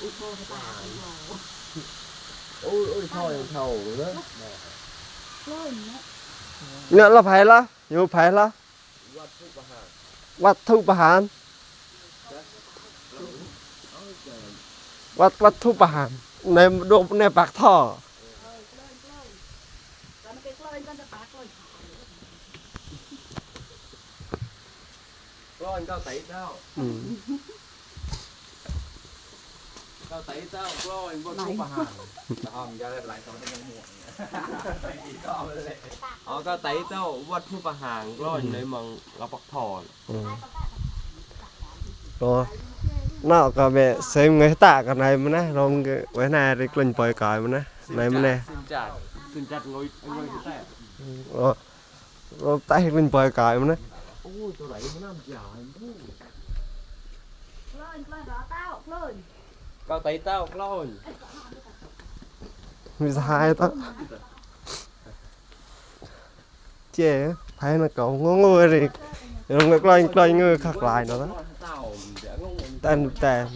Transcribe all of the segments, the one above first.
อุโบสถา ôi ôi thôi thầu nữa กล้วยเนี่ยเนี่ยเราไผละอยู่ไผละวัดทุประหารวัดวัดทุประหารในดวงในปากท่อเออกล้วยกล้ วยแล้วมันเป็นกล้วยก็จะปากกล้วย con cao tẩy tao อืม cao tẩy tao con quạt thuốc bà hàng không ra lại còn cái muộn họ cao tẩy tao quạt thuốc bà hàng con lấy mong là bọc thò อืมก็นอกก็แบบเสมเงยตากันในมันนะลองไว้หน้าได้กลิ่นปล่อยกายมันนะในมันแน่ xin chặt xin chặt ngồi ngồi cái tay เราเราใต้กลิ่นปล่อยกายมันนะ ôi tôi đẩy nó làm giả กล้วยกล้วยรอเต้ากล้วย cao tẩy tao con มีสายต้องเจ๊ไผน่ะเก่างงๆเลยลงกลอยกลอยเงยคักหลายเนาะ tao để ngông แต่แต่กลอยงัวกับกลอยเจ๊เจ๊กล้วยมาหลายเฉยเฉยไม่ได้มีกล้วยมาสอยมันจะเขาเต้าอันนี้เขาก็จะลงถุงมุกะฮอดเจ๊เจ๊เจ๊เนาะเนี่ยแล้วใส่ไปใจถึงแบบ ngộ à Tên lên phải đài trời chị ta không sao đưa tự chị kệ này อืม mà đây nào tham khảo วัตถุประหาร cho ta tải xem นี่แล้วก็กล้วยกล้วยกันมาถ้ากล้วยได้เดินมาได้หลาย Ngon đấy đầu cũng rất kiểu đấy đó เกี่ยวเกี่ยวเลยเดี๋ยวเราเกี่ยวยังไงก่อน Kau tay tao klon. Mày dài tao. Chê, thấy nó cậu ngó ngơ rồi. Rồi ngược lên lên ngơ khắc lại nữa đó. Tên tên.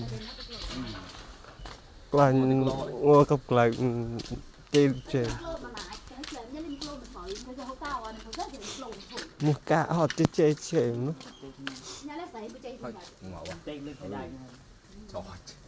Lên ngơ khắc lại ừ, chê chê. Mua cá họ chê chê chê nữa. Thôi, ngộ quá. Trời ơi.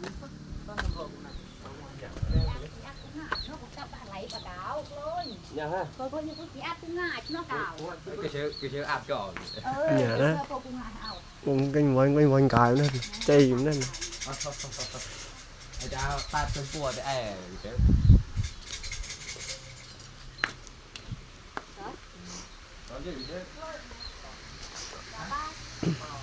ะบอกน่ะยักษ์ง่ายเนาะพวกเจ้าปลาไหลปลาดาวกล้วย nhà ha กล้วยพวกนี้พวกที่อัดง่ายเนาะดาว cái chữ cái chữ áp tròn เออเออพวกกูง่ายเอา มันกันวันกันวันกายนั่นใจอยู่นั่น ai cha ta chân cua 이제슬 라.